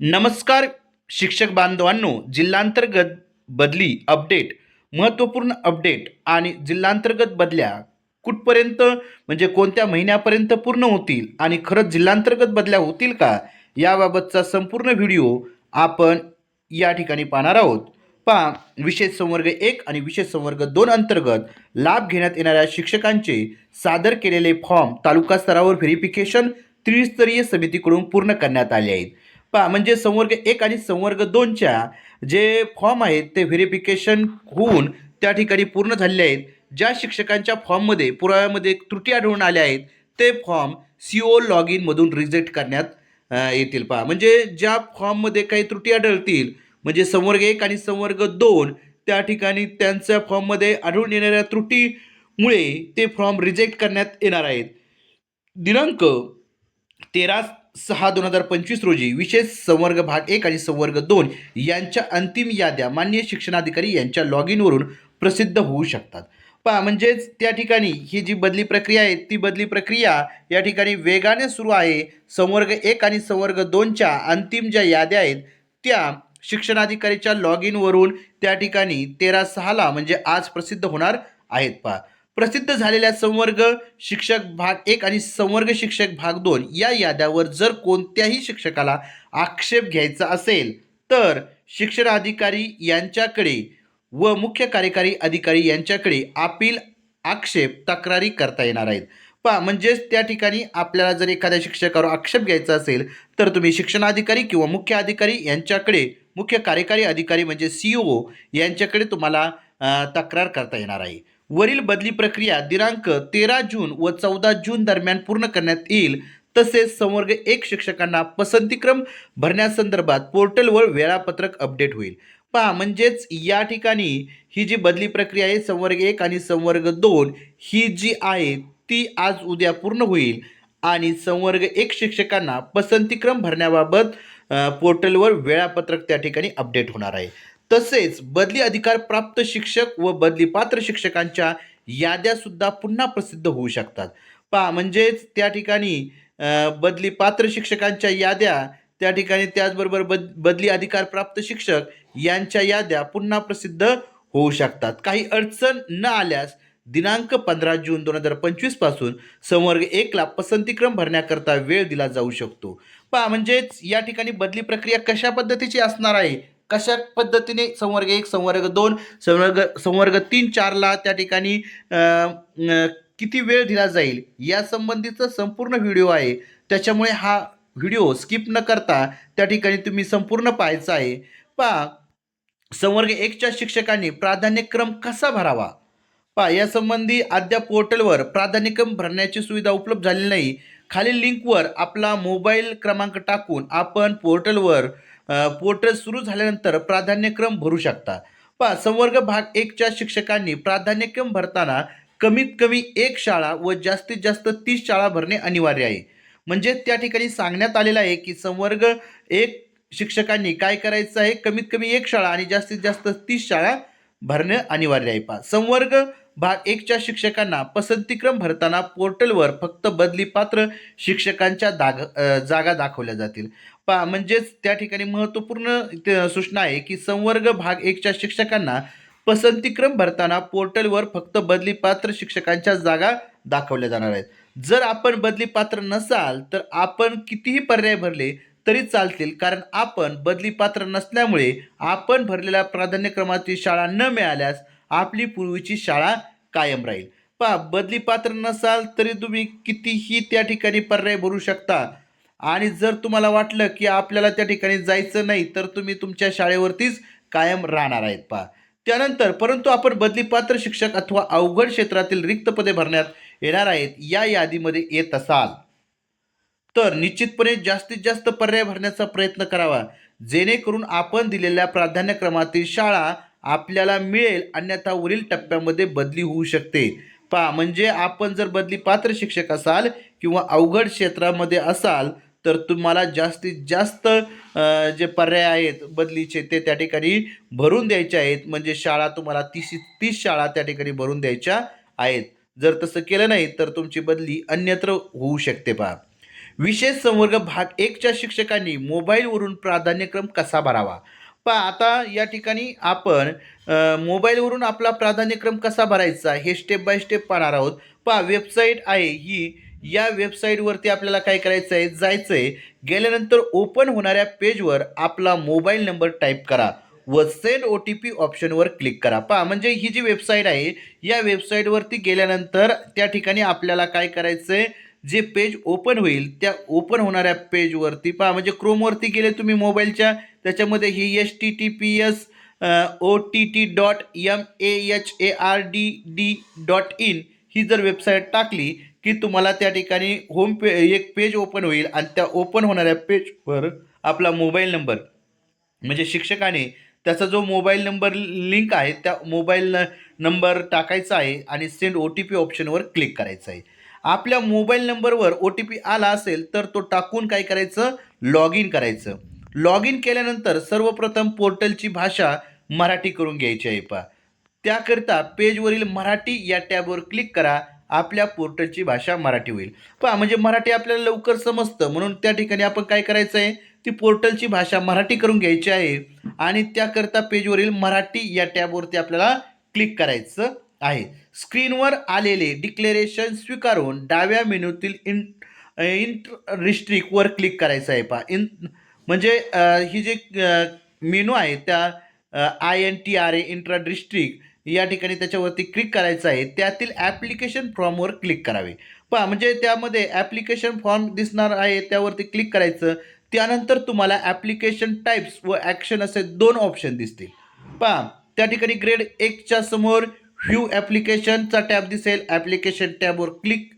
नमस्कार शिक्षक बांधवांनो. जिल्हांतर्गत बदली अपडेट महत्त्वपूर्ण अपडेट आणि जिल्हांतर्गत बदल्या कुठपर्यंत म्हणजे कोणत्या महिन्यापर्यंत पूर्ण होतील आणि खरंच जिल्हांतर्गत बदल्या होतील का याबाबतचा संपूर्ण व्हिडिओ आपण या ठिकाणी पाहणार आहोत. पहा विशेष संवर्ग एक आणि विशेष संवर्ग दोन अंतर्गत लाभ घेण्यात येणाऱ्या शिक्षकांचे सादर केलेले फॉर्म तालुका स्तरावर व्हेरिफिकेशन त्रिस्तरीय समितीकडून पूर्ण करण्यात आले आहेत. पहा म्हणजे संवर्ग एक आणि संवर्ग दोनच्या जे फॉर्म आहेत ते व्हेरिफिकेशन होऊन त्या ठिकाणी पूर्ण झालेले आहेत. ज्या शिक्षकांच्या फॉर्ममध्ये पुराव्यामध्ये त्रुटी आढळून आल्या आहेत ते फॉर्म सी ओ लॉग इनमधून रिजेक्ट करण्यात येतील. पहा म्हणजे ज्या फॉर्ममध्ये काही त्रुटी आढळतील म्हणजे संवर्ग एक आणि संवर्ग दोन त्या ठिकाणी त्यांच्या फॉर्ममध्ये आढळून येणाऱ्या त्रुटीमुळे ते फॉर्म रिजेक्ट करण्यात येणार आहेत. दिनांक तेरा सहा दोन हजार पंचवीस रोजी विशेष संवर्ग भाग एक आणि संवर्ग दोन यांच्या अंतिम याद्या मान्य शिक्षणाधिकारी यांच्या लॉग इनवरून प्रसिद्ध होऊ शकतात. पहा म्हणजेच त्या ठिकाणी ही जी बदली प्रक्रिया आहे ती बदली प्रक्रिया या ठिकाणी वेगाने सुरू आहे. संवर्ग एक आणि संवर्ग दोनच्या अंतिम ज्या याद्या आहेत त्या शिक्षणाधिकारीच्या लॉग इनवरून त्या ठिकाणी तेरा सहाला म्हणजे आज प्रसिद्ध होणार आहेत. पहा प्रसिद्ध झालेल्या संवर्ग शिक्षक भाग एक आणि संवर्ग शिक्षक भाग दोन या याद्यावर जर कोणत्याही शिक्षकाला आक्षेप घ्यायचा असेल तर शिक्षणाधिकारी यांच्याकडे व मुख्य कार्यकारी अधिकारी यांच्याकडे अपील आक्षेप तक्रारी करता येणार आहेत. पहा म्हणजेच त्या ठिकाणी आपल्याला जर एखाद्या शिक्षकावर आक्षेप घ्यायचा असेल तर तुम्ही शिक्षणाधिकारी किंवा मुख्य अधिकारी यांच्याकडे मुख्य कार्यकारी अधिकारी म्हणजे सी ओ यांच्याकडे तुम्हाला तक्रार करता येणार आहे. वरील बदली प्रक्रिया दिनांक तेरा जून व चौदा जून दरम्यान पूर्ण करण्यात येईल. तसेच संवर्ग एक शिक्षकांना पसंतीक्रम भरण्यासंदर्भात पोर्टलवर वेळापत्रक अपडेट होईल. पहा म्हणजेच या ठिकाणी ही जी बदली प्रक्रिया आहे संवर्ग एक आणि संवर्ग दोन ही जी आहे ती आज उद्या पूर्ण होईल आणि संवर्ग एक शिक्षकांना पसंतीक्रम भरण्याबाबत पोर्टलवर वेळापत्रक त्या ठिकाणी अपडेट होणार आहे. तसेच बदली अधिकार प्राप्त शिक्षक व बदली पात्र शिक्षकांच्या याद्यासुद्धा पुन्हा प्रसिद्ध होऊ शकतात. पहा म्हणजेच त्या ठिकाणी बदली पात्र शिक्षकांच्या याद्या त्या ठिकाणी त्याचबरोबर बद बदली अधिकार प्राप्त शिक्षक यांच्या याद्या पुन्हा प्रसिद्ध होऊ शकतात. काही अडचण न आल्यास दिनांक पंधरा जून दोन हजार पंचवीसपासून संवर्ग एकला पसंतीक्रम भरण्याकरता वेळ दिला जाऊ शकतो. पहा म्हणजेच या ठिकाणी बदली प्रक्रिया कशा पद्धतीची असणार आहे? कशा पद्धतीने संवर्ग एक संवर्ग दोन संवर्ग संवर्ग तीन चारला त्या ठिकाणी किती वेळ दिला जाईल या संबंधीचा संपूर्ण व्हिडिओ आहे. त्याच्यामुळे हा व्हिडिओ स्किप न करता त्या ठिकाणी तुम्ही संपूर्ण पाहायचा आहे. पहा संवर्ग एकच्या शिक्षकांनी प्राधान्यक्रम कसा भरावा? पहा यासंबंधी अद्याप पोर्टलवर प्राधान्यक्रम भरण्याची सुविधा उपलब्ध झालेली नाही. खालील लिंकवर आपला मोबाईल क्रमांक टाकून आपण पोर्टलवर पोर्टल सुरू झाल्यानंतर प्राधान्यक्रम भरू शकता. पहा संवर्ग भाग एकच्या शिक्षकांनी प्राधान्यक्रम भरताना कमीत कमी एक शाळा व जास्तीत जास्त तीस शाळा भरणे अनिवार्य आहे. म्हणजे त्या ठिकाणी सांगण्यात आलेलं आहे की संवर्ग एक शिक्षकांनी काय करायचं आहे? कमीत कमी एक शाळा आणि जास्तीत जास्त तीस शाळा भरणे अनिवार्य आहे. पहा संवर्ग भाग एकच्या शिक्षकांना पसंतीक्रम भरताना पोर्टलवर फक्त बदली पात्र शिक्षकांच्या दाग जागा दाखवल्या जातील. पा म्हणजेच त्या ठिकाणी महत्त्वपूर्ण ते सूचना आहे की संवर्ग भाग एकच्या शिक्षकांना पसंतीक्रम भरताना पोर्टलवर फक्त बदली पात्र शिक्षकांच्या जागा दाखवल्या जाणार आहेत. जर आपण बदली पात्र नसाल तर आपण कितीही पर्याय भरले तरी चालतील कारण आपण बदली पात्र नसल्यामुळे आपण भरलेल्या प्राधान्यक्रमाची शाळा न मिळाल्यास आपली पूर्वीची शाळा कायम राहील. पहा बदली पात्र नसाल तरी तुम्ही कितीही त्या ठिकाणी पर्याय भरू शकता. आणि जर तुम्हाला वाटलं की आपल्याला त्या ठिकाणी जायचं नाही तर तुम्ही तुमच्या शाळेवरतीच कायम राहणार आहेत पहा. त्यानंतर परंतु आपण बदली पात्र शिक्षक अथवा अवघड क्षेत्रातील रिक्त पदे भरण्यात येणार आहेत या यादीमध्ये येत असाल. तर निश्चितपणे जास्तीत जास्त पर्याय भरण्याचा प्रयत्न करावा. जेणेकरून आपण दिलेल्या प्राधान्यक्रमातील शाळा आपल्याला मिळेल अन्यथा वरील टप्प्यामध्ये बदली होऊ शकते. पहा म्हणजे आपण जर बदली पात्र शिक्षक असाल किंवा अवघड क्षेत्रामध्ये असाल तर तुम्हाला जास्तीत जास्त जे पर्याय आहेत बदलीचे ते त्या ठिकाणी भरून द्यायचे आहेत. म्हणजे शाळा तुम्हाला तीस तीस शाळा त्या ठिकाणी भरून द्यायच्या आहेत. जर तसं केलं नाही तर तुमची बदली अन्यत्र होऊ शकते पहा. विशेष संवर्ग भाग एकच्या शिक्षकांनी मोबाईलवरून प्राधान्यक्रम कसा भरावा? पहा आता या ठिकाणी आपण मोबाईलवरून आपला प्राधान्यक्रम कसा भरायचा हे स्टेप बाय स्टेप पाहणार आहोत. पहा वेबसाईट आहे ही. या वेबसाईटवरती आपल्याला काय करायचं आहे? जायचं आहे गेल्यानंतर ओपन होणाऱ्या पेजवर आपला मोबाईल नंबर टाईप करा. व सेंड ओ टी पी ऑप्शनवर क्लिक करा. पहा म्हणजे ही जी वेबसाईट आहे या वेबसाईटवरती गेल्यानंतर त्या ठिकाणी आपल्याला काय करायचं आहे जे पेज ओपन होईल त्या ओपन होणाऱ्या पेजवरती पहा. म्हणजे क्रोमवरती गेले तुम्ही मोबाईलच्या त्याच्यामध्ये ही H T T P S O T T dot M A H A R D D dot in ही जर वेबसाईट टाकली की तुम्हाला त्या ठिकाणी होम पे एक पेज ओपन होईल आणि त्या ओपन होणाऱ्या पेजवर आपला मोबाईल नंबर म्हणजे शिक्षकाने त्याचा जो मोबाईल नंबर लिंक आहे त्या मोबाईल न नंबर टाकायचा आहे आणि सेंड ओ टी पी ऑप्शनवर क्लिक करायचं आहे. आपल्या मोबाईल नंबरवर ओ टी पी आला असेल तर तो टाकून काय करायचं? लॉग इन करायचं. लॉग इन केल्यानंतर सर्वप्रथम पोर्टलची भाषा मराठी करून घ्यायची आहे पा त्याकरिता पेजवरील मराठी या टॅबवर क्लिक करा. आपल्या पोर्टलची भाषा मराठी होईल. पहा म्हणजे मराठी आपल्याला लवकर समजतं. म्हणून त्या ठिकाणी आपण काय करायचं आहे ती पोर्टलची भाषा मराठी करून घ्यायची आहे आणि त्याकरता पेजवरील मराठी या टॅबवरती आपल्याला क्लिक करायचं. आहे. स्क्रीनवर आलेले डिक्लेरेशन स्वीकारून डाव्या मेनूतील इन इंट रिस्ट्रिक्टवर क्लिक करायचं आहे पहा. इन म्हणजे ही जे मेनू आहे त्या I N T R A intra district या ठिकाणी त्याच्यावरती क्लिक करायचं आहे. त्यातील ॲप्लिकेशन फॉर्मवर क्लिक करावे. पहा म्हणजे त्यामध्ये ॲप्लिकेशन फॉर्म दिसणार आहे त्यावरती क्लिक करायचं. त्यानंतर तुम्हाला ॲप्लिकेशन टाईप्स व ॲक्शन असे दोन ऑप्शन दिसतील. पहा त्या ठिकाणी ग्रेड एकच्या समोर व्ह्यू ॲप्लिकेशनचा टॅब दिसेल. ॲप्लिकेशन टॅबवर क्लिक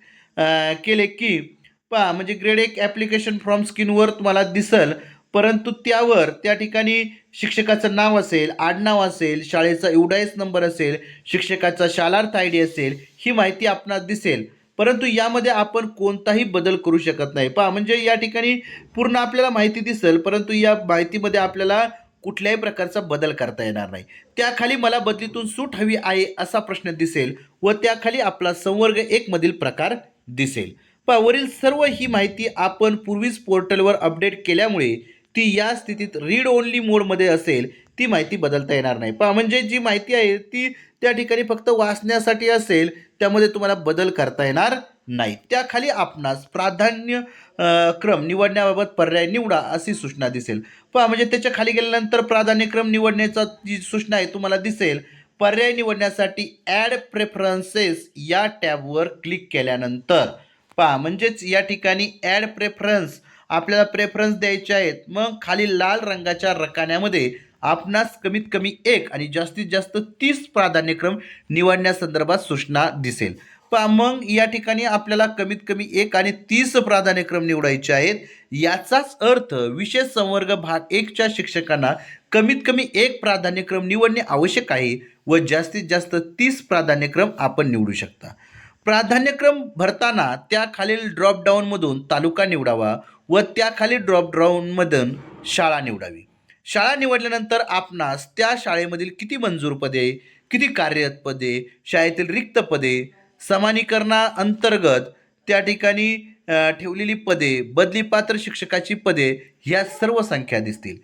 केले की पहा म्हणजे ग्रेड एक ॲप्लिकेशन फ्रॉम स्किनवर तुम्हाला दिसल. परंतु त्यावर त्या ठिकाणी शिक्षकाचं नाव असेल आडनाव असेल शाळेचा एवढाच नंबर असेल शिक्षकाचा शालार्थ आय डी असेल ही माहिती आपणास दिसेल. परंतु यामध्ये आपण कोणताही बदल करू शकत नाही. पहा म्हणजे या ठिकाणी पूर्ण आपल्याला माहिती दिसेल परंतु या माहितीमध्ये आपल्याला कुठल्याही प्रकारचा बदल करता येणार नाही. त्याखाली मला बदलीतून सूट हवी आहे असा प्रश्न दिसेल व त्याखाली आपला संवर्ग एकमधील प्रकार दिसेल. पहा वरील सर्व ही माहिती आपण पूर्वीच पोर्टलवर अपडेट केल्यामुळे ती या स्थितीत रीड ओनली मोडमध्ये असेल. ती माहिती बदलता येणार नाही. पहा म्हणजे जी माहिती आहे ती त्या ठिकाणी फक्त वाचण्यासाठी असेल त्यामध्ये तुम्हाला बदल करता येणार नाही. त्याखाली आपणास प्राधान्य क्रम निवडण्याबाबत पर्याय निवडा अशी सूचना दिसेल. पहा म्हणजे त्याच्याखाली गेल्यानंतर प्राधान्यक्रम निवडण्याचा जी सूचना आहे तुम्हाला दिसेल. पर्याय निवडण्यासाठी ॲड प्रेफरन्सेस या टॅबवर क्लिक केल्यानंतर पहा म्हणजेच या ठिकाणी ॲड प्रेफरन्स आपल्याला प्रेफरन्स द्यायचे आहेत. मग खाली लाल रंगाच्या रकान्यामध्ये आपणास कमीत कमी एक आणि जास्तीत जास्त तीस प्राधान्यक्रम निवडण्यासंदर्भात सूचना दिसेल. पहा मग या ठिकाणी आपल्याला कमीत कमी एक आणि तीस प्राधान्यक्रम निवडायचे आहेत. याचाच अर्थ विशेष संवर्ग भाग एकच्या शिक्षकांना कमीत कमी एक प्राधान्यक्रम निवडणे आवश्यक आहे व जास्तीत जास्त तीस प्राधान्यक्रम आपण निवडू शकता. प्राधान्यक्रम भरताना त्या खालील ड्रॉपडाऊनमधून तालुका निवडावा व त्याखाली ड्रॉपडाऊनमधून शाळा निवडावी. शाळा निवडल्यानंतर आपणास त्या शाळेमधील किती मंजूर पदे किती कार्यरत पदे शाळेतील रिक्त पदे समानीकरणा अंतर्गत त्या ठिकाणी ठेवलेली पदे बदलीपात्र शिक्षकाची पदे ह्या सर्व संख्या दिसतील.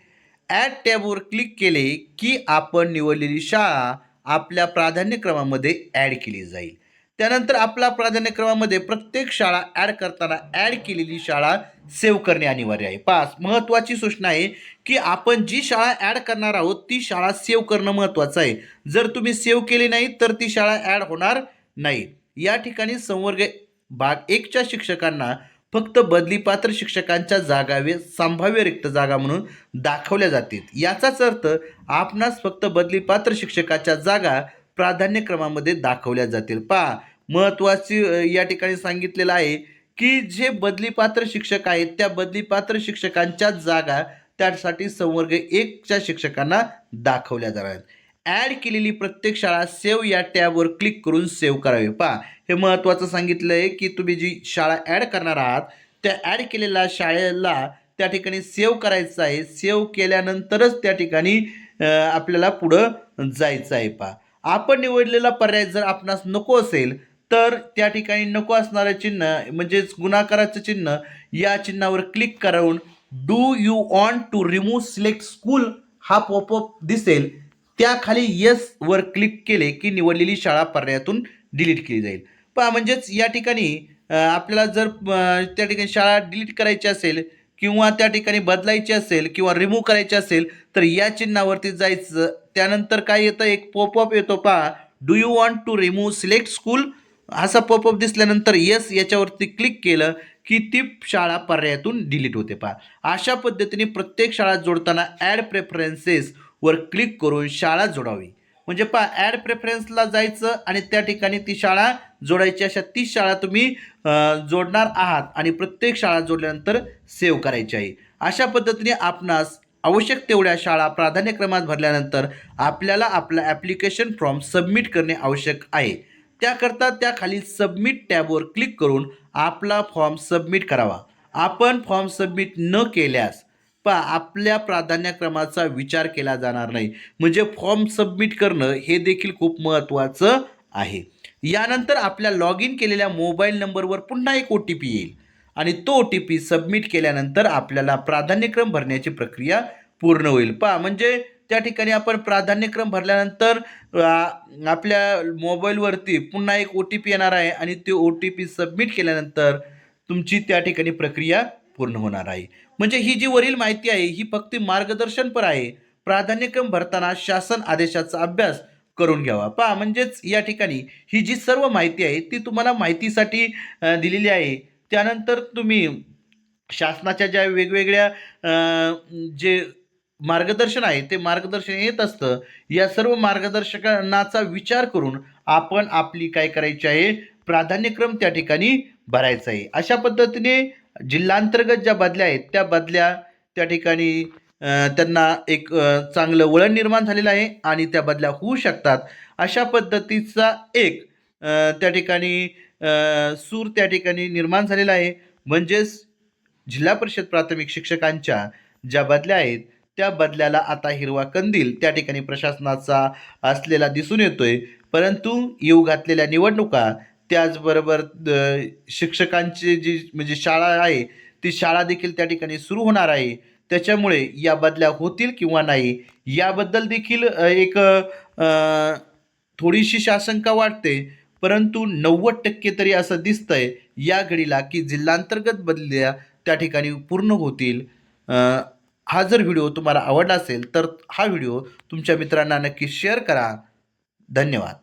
ॲड टॅबवर क्लिक केले की आपण निवडलेली शाळा आपल्या प्राधान्यक्रमामध्ये ॲड केली जाईल. त्यानंतर आपला प्राधान्यक्रमामध्ये प्रत्येक शाळा ॲड करताना ॲड केलेली शाळा सेव्ह करणे अनिवार्य आहे. पाच महत्त्वाची सूचना आहे की आपण जी शाळा ॲड करणार आहोत ती शाळा सेव्ह करणं महत्त्वाचं आहे. जर तुम्ही सेव्ह केली नाही तर ती शाळा ॲड होणार नाही. या ठिकाणी संवर्ग भाग एकच्या शिक्षकांना फक्त बदलीपात्र शिक्षकांच्या जागावे संभाव्य रिक्त जागा म्हणून दाखवल्या जातील. याचाच अर्थ आपणास फक्त बदलीपात्र शिक्षकाच्या जागा प्राधान्यक्रमामध्ये दाखवल्या जातील. पहा महत्त्वाची या ठिकाणी सांगितलेलं आहे की जे बदलीपात्र शिक्षक आहेत त्या बदलीपात्र शिक्षकांच्या जागा त्यासाठी संवर्ग एकच्या शिक्षकांना दाखवल्या जाणार आहेत. ॲड केलेली प्रत्येक शाळा सेव या टॅबवर क्लिक करून सेव्ह करावी. पहा हे महत्त्वाचं सांगितलं आहे की तुम्ही जी शाळा ॲड करणार आहात त्या ॲड केलेल्या शाळेला त्या ठिकाणी सेव्ह करायचं आहे. सेव्ह केल्यानंतरच त्या ठिकाणी आपल्याला पुढं जायचं आहे. पहा आपण निवडलेला पर्याय जर आपणास नको असेल तर त्या ठिकाणी नको असणारे चिन्ह म्हणजेच गुणाकाराचं चिन्ह या चिन्हावर क्लिक करून do you want to remove select school हा पॉपअप दिसेल. त्याखाली येस वर क्लिक केले की निवडलेली शाळा पर्यायातून डिलीट केली जाईल. पहा म्हणजेच या ठिकाणी आपल्याला जर त्या ठिकाणी शाळा डिलीट करायची असेल किंवा त्या ठिकाणी बदलायची असेल किंवा रिमूव्ह करायची असेल तर या चिन्हावरती जायचं. त्यानंतर काय येतं? एक पॉपअप येतो पहा. Do you want to remove select school असा पॉपअप दिसल्यानंतर येस याच्यावरती क्लिक केलं की ती शाळा पर्यायातून डिलीट होते पहा. अशा पद्धतीने प्रत्येक शाळा जोडताना ॲड प्रेफरन्सेसवर क्लिक करून शाळा जोडावी. म्हणजे पहा ॲड प्रेफरन्सला जायचं आणि त्या ठिकाणी ती शाळा जोडायची अशा तीस शाळा तुम्ही जोडणार आहात आणि प्रत्येक शाळा जोडल्यानंतर सेव्ह करायची आहे. अशा पद्धतीने आपणास आवश्यक तेवढ्या शाळा प्राधान्यक्रमात भरल्यानंतर आपल्याला आपला ॲप्लिकेशन फॉर्म सबमिट करणे आवश्यक आहे. त्याकरता त्या खाली सबमिट टॅबवर क्लिक करून आपला फॉर्म सबमिट करावा. आपण फॉर्म सबमिट न केल्यास पहा आपल्या प्राधान्यक्रमाचा विचार केला जाणार नाही. म्हणजे फॉर्म सबमिट करणं हे देखील खूप महत्त्वाचं आहे. यानंतर आपल्या लॉग इन केलेल्या मोबाईल नंबरवर पुन्हा एक ओ टी पी येईल. आणि तो ओ टी पी सबमिट केल्यानंतर आपल्याला प्राधान्यक्रम भरण्याची प्रक्रिया पूर्ण होईल. पहा म्हणजे त्या ठिकाणी आपण प्राधान्यक्रम भरल्यानंतर आपल्या मोबाईलवरती पुन्हा एक ओ टी पी येणार आहे आणि ते ओ टी पी सबमिट केल्यानंतर तुमची त्या ठिकाणी प्रक्रिया पूर्ण होणार आहे. म्हणजे ही जी वरील माहिती आहे ही फक्त मार्गदर्शनपर आहे. प्राधान्यक्रम भरताना शासन आदेशाचा अभ्यास करून घ्यावा. पहा म्हणजेच या ठिकाणी ही जी सर्व माहिती आहे ती तुम्हाला माहितीसाठी दिलेली आहे. त्यानंतर तुम्ही शासनाच्या ज्या वेगवेगळ्या जे मार्गदर्शन आहे ते मार्गदर्शन येत असतं. या सर्व मार्गदर्शकांचा विचार करून आपण आपली काय करायची आहे प्राधान्यक्रम त्या ठिकाणी भरायचा आहे. अशा पद्धतीने जिल्हांतर्गत ज्या बदल्या आहेत त्या बदल्या त्या ठिकाणी त्यांना एक चांगलं वळण निर्माण झालेलं आहे आणि त्या बदल्या होऊ शकतात. अशा पद्धतीचा एक त्या ठिकाणी सूर त्या ठिकाणी निर्माण झालेला आहे. म्हणजेच जिल्हा परिषद प्राथमिक शिक्षकांच्या ज्या बदल्या आहेत त्या बदल्याला आता हिरवा कंदील त्या ठिकाणी प्रशासनाचा असलेला दिसून येतोय. परंतु येऊ घातलेल्या निवडणुका त्याचबरोबर शिक्षकांची जी म्हणजे शाळा आहे ती शाळा देखील त्या ठिकाणी सुरू होणार आहे. त्याच्यामुळे या बदल्या होतील किंवा नाही याबद्दल देखील एक थोडीशी आशंका वाटते. परंतु नव्वद टक्के तरी असं दिसतंय या घडीला की जिल्हांतर्गत बदल्या त्या ठिकाणी पूर्ण होतील. हा जर व्हिडिओ तुम्हाला आवडला असेल तर हा व्हिडिओ तुमच्या मित्रांना नक्की शेअर करा. धन्यवाद.